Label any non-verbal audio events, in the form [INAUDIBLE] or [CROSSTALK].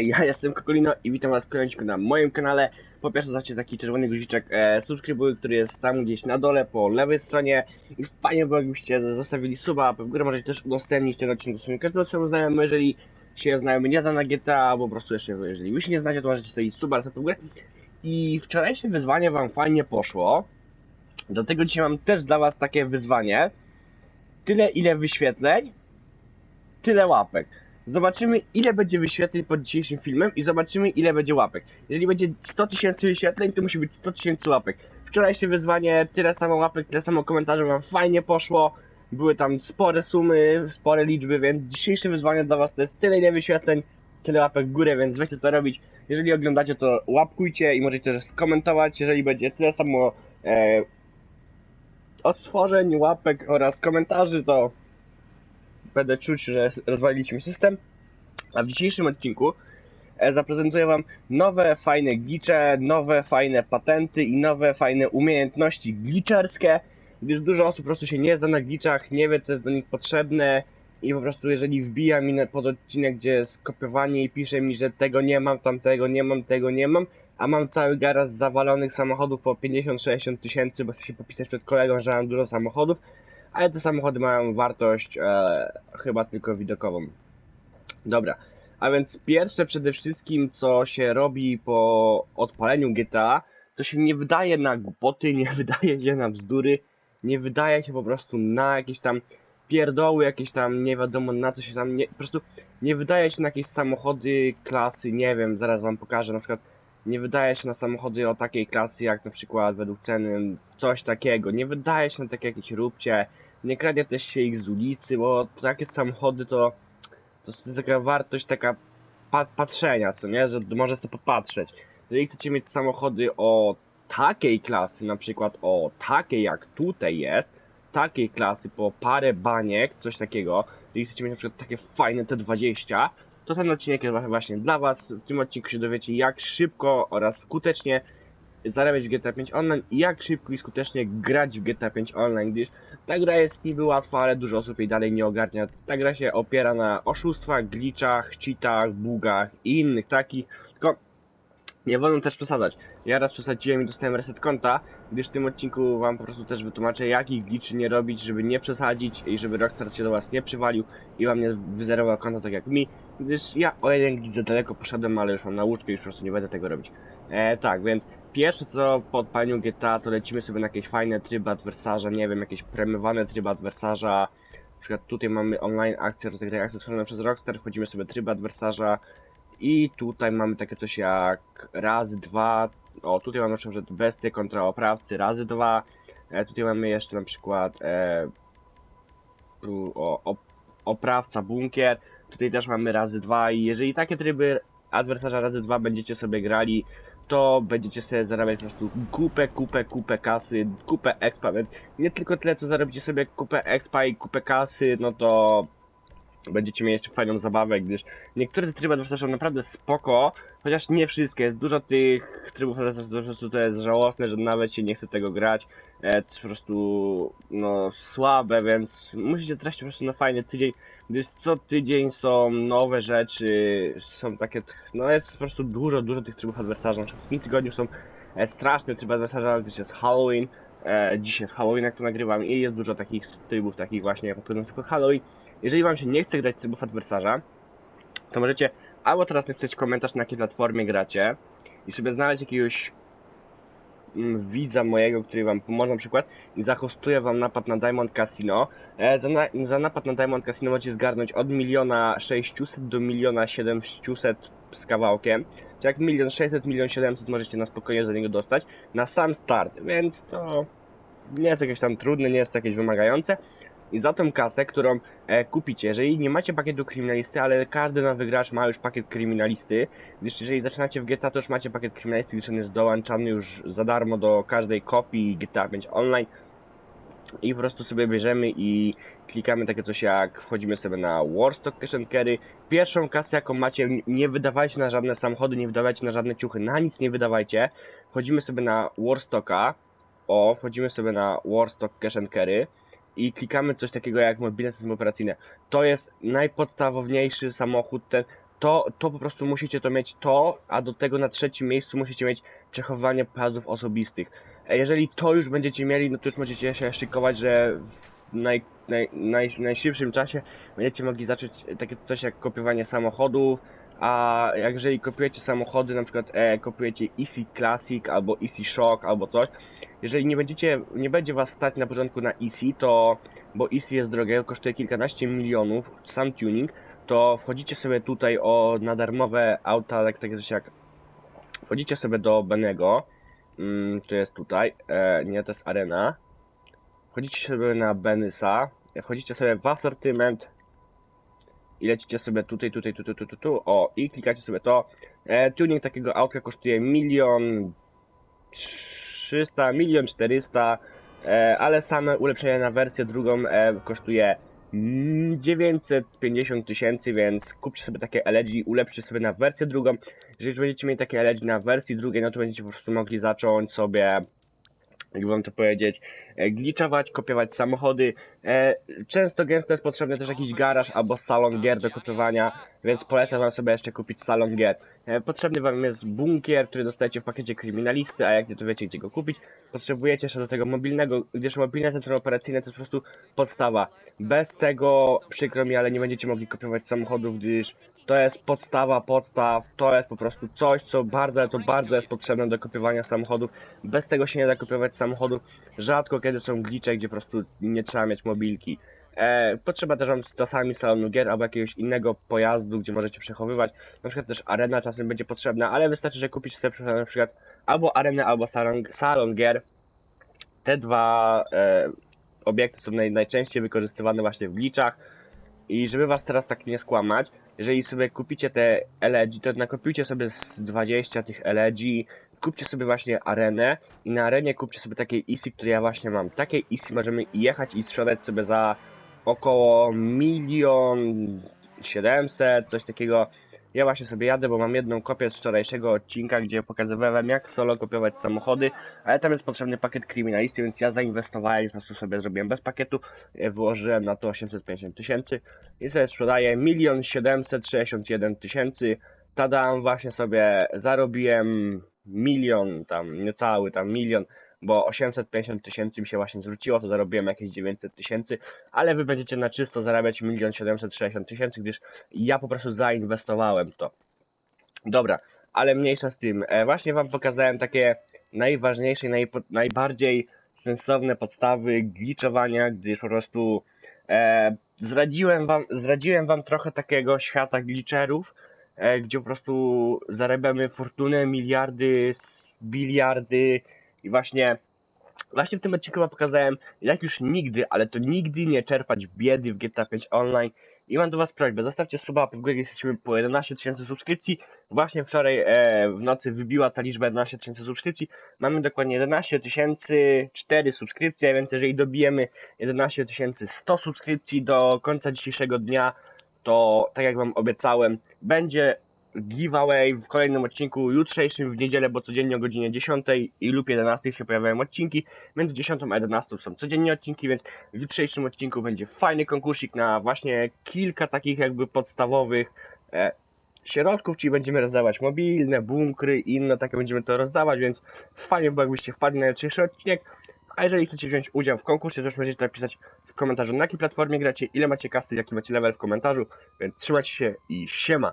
Ja jestem Kokolino i witam was w kolejnym na moim kanale. Po pierwsze zobaczcie taki czerwony guziczek e, subskrybuj, który jest tam gdzieś na dole po lewej stronie i fajnie by jakbyście zostawili suba, w górę możecie też udostępnić ten odcinek swoim każdemu swojemu znajomemu, jeżeli się znajomy nie zna na GTA, albo po prostu jeszcze jeżeli wy się nie znacie, to możecie zostawić suba, w górę. I wczorajsze wyzwanie wam fajnie poszło, dlatego dzisiaj mam też dla was takie wyzwanie. Tyle ile wyświetleń, tyle łapek. Zobaczymy ile będzie wyświetleń pod dzisiejszym filmem i zobaczymy ile będzie łapek. Jeżeli będzie 100 tysięcy wyświetleń, to musi być 100 tysięcy łapek. Wczorajsze wyzwanie, tyle samo łapek, tyle samo komentarzy wam fajnie poszło. Były tam spore sumy, spore liczby, więc dzisiejsze wyzwanie dla was to jest tyle ile wyświetleń, tyle łapek w górę, więc weźcie to robić. Jeżeli oglądacie to łapkujcie i możecie też skomentować, jeżeli będzie tyle samo e, odtworzeń, łapek oraz komentarzy, to będę czuć, że rozwaliliśmy system. A w dzisiejszym odcinku e, zaprezentuję Wam nowe, fajne glitche, nowe, fajne patenty i nowe, fajne umiejętności glitcherskie, gdyż dużo osób po prostu się nie zna na glitchach, nie wie co jest do nich potrzebne i po prostu jeżeli wbija mi pod odcinek, gdzie jest kopiowanie i pisze mi, że tego nie mam, tamtego nie mam, tego nie mam, a mam cały garaż zawalonych samochodów po 50-60 tysięcy, bo chcę się popisać przed kolegą, że mam dużo samochodów, ale te samochody mają wartość e, chyba tylko widokową. Dobra, a więc pierwsze przede wszystkim, co się robi po odpaleniu GTA, to się nie wydaje na głupoty, nie [LAUGHS] wydaje się na bzdury, nie wydaje się po prostu na jakieś tam pierdoły, jakieś tam nie wiadomo na co się tam, nie, po prostu nie wydaje się na jakieś samochody klasy, nie wiem, zaraz wam pokażę, na przykład nie wydaje się na samochody o takiej klasy jak na przykład według ceny coś takiego, nie wydaje się na takie jakieś róbcie, nie kradnie też się ich z ulicy, bo takie samochody to, to jest taka wartość taka pa patrzenia, co nie, że może sobie popatrzeć. Jeżeli chcecie mieć samochody o takiej klasy, na przykład o takiej jak tutaj jest, takiej klasy po parę baniek, coś takiego, jeżeli chcecie mieć na przykład takie fajne T20, to ten odcinek jest właśnie dla Was. W tym odcinku się dowiecie jak szybko oraz skutecznie zarabiać w GTA 5 Online i jak szybko i skutecznie grać w GTA 5 Online, gdyż ta gra jest niby łatwa, ale dużo osób jej dalej nie ogarnia. Ta gra się opiera na oszustwach, glitchach, cheatach, bugach i innych takich, tylko nie wolno też przesadzać. Ja raz przesadziłem i dostałem reset konta, gdyż w tym odcinku wam po prostu też wytłumaczę jakich glitchy nie robić, żeby nie przesadzić i żeby Rockstar się do was nie przywalił i wam nie wyzerował konta tak jak mi, gdyż ja o jeden glitch za daleko poszedłem, ale już mam nauczkę i już po prostu nie będę tego robić. E, tak, więc pierwsze co po odpaleniu GTA to lecimy sobie na jakieś fajne tryby adwersarza, nie wiem, jakieś premiowane tryby adwersarza. Na przykład tutaj mamy online akcje, rozegraj akcje stworzone przez Rockstar, wchodzimy sobie tryb adwersarza i tutaj mamy takie coś jak razy dwa, o tutaj mamy na przykład bestie kontra oprawcy razy dwa, e, tutaj mamy jeszcze na przykład e, o, op, oprawca bunkier, tutaj też mamy razy dwa i jeżeli takie tryby adwersarza razy dwa będziecie sobie grali, to będziecie sobie zarabiać po prostu kupę, kupę, kupę kasy, kupę expa, więc nie tylko tyle co zarobicie sobie kupę expa i kupę kasy, no to będziecie mieli jeszcze fajną zabawę, gdyż niektóre te tryby adwersarza są naprawdę spoko, chociaż nie wszystkie, jest dużo tych trybów adwersarza, to jest żałosne, że nawet się nie chce tego grać, e, to jest po prostu no słabe, więc musicie tracić po prostu na fajny tydzień, gdyż co tydzień są nowe rzeczy, są takie, no jest po prostu dużo, dużo tych trybów adwersarza, w tym tygodniu są e, straszne tryby adwersarza, też jest Halloween, e, dzisiaj jest Halloween, jak to nagrywam i jest dużo takich trybów, takich właśnie, którym tylko Halloween, jeżeli wam się nie chce grać trybów adwersarza, to możecie albo teraz napisać komentarz na jakiej platformie gracie i sobie znaleźć jakiegoś mm, widza mojego, który wam pomoże na przykład i zahostuje wam napad na Diamond Casino. E, za, na, za napad na Diamond Casino możecie zgarnąć od miliona 600 do miliona 700 z kawałkiem. Czy jak milion 600, milion 700 możecie na spokojnie za niego dostać na sam start, więc to nie jest jakieś tam trudne, nie jest to jakieś wymagające. I za tą kasę, którą e, kupicie, jeżeli nie macie pakietu kryminalisty, ale każdy nowy gracz ma już pakiet kryminalisty, gdyż jeżeli zaczynacie w GTA, to już macie pakiet kryminalisty, gdyż on jest dołączany już za darmo do każdej kopii GTA 5 Online. I po prostu sobie bierzemy i klikamy takie coś jak wchodzimy sobie na Warstock Cash and Carry. Pierwszą kasę jaką macie, nie wydawajcie na żadne samochody, nie wydawajcie na żadne ciuchy, na nic nie wydawajcie. Wchodzimy sobie na Warstocka, o, wchodzimy sobie na Warstock Cash and Carry i klikamy coś takiego jak mobilne systemy operacyjne. To jest najpodstawowniejszy samochód, ten to, to po prostu musicie to mieć to, a do tego na trzecim miejscu musicie mieć przechowywanie pojazdów osobistych. E, Jeżeli to już będziecie mieli, no to już możecie się szykować, że w naj, naj, naj, najszybszym czasie będziecie mogli zacząć takie coś jak kopiowanie samochodów, a jeżeli kopiujecie samochody, na przykład e, kopiujecie Easy Classic albo Easy Shock albo coś, jeżeli nie będziecie, nie będzie was stać na początku na Easy, to, bo Easy jest drogie, kosztuje kilkanaście milionów, sam tuning, to wchodzicie sobie tutaj o, na darmowe auta, tak, takie coś jak, wchodzicie sobie do Benego, mm, to jest tutaj, e, nie, to jest Arena, wchodzicie sobie na Benysa, wchodzicie sobie w asortyment i lecicie sobie tutaj, tutaj, tu, tu, tu, tu, o, i klikacie sobie to. E, tuning takiego autka kosztuje milion 300, milion 400, e, ale same ulepszenie na wersję drugą e, kosztuje mm, 950 tysięcy, więc kupcie sobie takie LED, ulepszcie sobie na wersję drugą. Jeżeli będziecie mieli takie LED na wersji drugiej, no to będziecie po prostu mogli zacząć sobie jakby wam to powiedzieć, gliczować, kopiować samochody. E, często gęsto jest potrzebny też jakiś garaż albo salon gier do kopiowania, więc polecam wam sobie jeszcze kupić salon gier. E, potrzebny wam jest bunkier, który dostajecie w pakiecie kryminalisty, a jak nie to wiecie gdzie go kupić. Potrzebujecie jeszcze do tego mobilnego, gdyż mobilne centrum operacyjne to jest po prostu podstawa. Bez tego, przykro mi, ale nie będziecie mogli kopiować samochodów, gdyż to jest podstawa podstaw, to jest po prostu coś, co bardzo, to bardzo jest potrzebne do kopiowania samochodów. Bez tego się nie da kopiować samochodów. Rzadko kiedy są glicze, gdzie po prostu nie trzeba mieć mobilki. E, potrzeba też czasami salonu gier albo jakiegoś innego pojazdu, gdzie możecie przechowywać. Na przykład też arena czasem będzie potrzebna, ale wystarczy, że kupić sobie na przykład albo arenę, albo salon, salon gier. Te dwa e, obiekty są naj, najczęściej wykorzystywane właśnie w glitchach. I żeby was teraz tak nie skłamać, jeżeli sobie kupicie te LG, to nakopiujcie sobie z 20 tych LG, kupcie sobie właśnie arenę i na arenie kupcie sobie takiej Easy, które ja właśnie mam. Takiej Easy możemy jechać i sprzedać sobie za około milion 700, coś takiego. Ja właśnie sobie jadę, bo mam jedną kopię z wczorajszego odcinka, gdzie pokazywałem jak solo kopiować samochody, ale tam jest potrzebny pakiet kryminalisty, więc ja zainwestowałem po prostu sobie zrobiłem bez pakietu, e, wyłożyłem na to 850 tysięcy i sobie sprzedaję 1 761 tysięcy. Tadam, właśnie sobie zarobiłem milion, tam niecały tam milion, bo 850 tysięcy mi się właśnie zwróciło, to zarobiłem jakieś 900 tysięcy, ale wy będziecie na czysto zarabiać 1 760 tysięcy, gdyż ja po prostu zainwestowałem to. Dobra, ale mniejsza z tym. E, właśnie wam pokazałem takie najważniejsze najpo, najbardziej sensowne podstawy gliczowania, gdyż po prostu e, zdradziłem, wam, zdradziłem wam trochę takiego świata glitcherów, gdzie po prostu zarabiamy fortunę, miliardy, biliardy i właśnie Właśnie w tym odcinku wam pokazałem, jak już nigdy, ale to nigdy nie czerpać biedy w GTA 5 Online. I mam do was prośbę, zostawcie suba w górę, jesteśmy po 11 tysięcy subskrypcji. Właśnie wczoraj e, w nocy wybiła ta liczba 11 tysięcy subskrypcji. Mamy dokładnie 11 tysięcy 4 subskrypcje, więc jeżeli dobijemy 11 tysięcy 100 subskrypcji do końca dzisiejszego dnia, to tak jak wam obiecałem, będzie giveaway w kolejnym odcinku jutrzejszym w niedzielę, bo codziennie o godzinie 10 i lub 11 się pojawiają odcinki. Między 10 a 11 są codziennie odcinki, więc w jutrzejszym odcinku będzie fajny konkursik na właśnie kilka takich jakby podstawowych e, środków, czyli będziemy rozdawać mobilne, bunkry i inne takie będziemy to rozdawać, więc fajnie było jakbyście wpadli na jutrzejszy odcinek. A jeżeli chcecie wziąć udział w konkursie, to już możecie napisać w komentarzu na jakiej platformie gracie, ile macie kasy, jaki macie level w komentarzu, więc trzymajcie się i siema!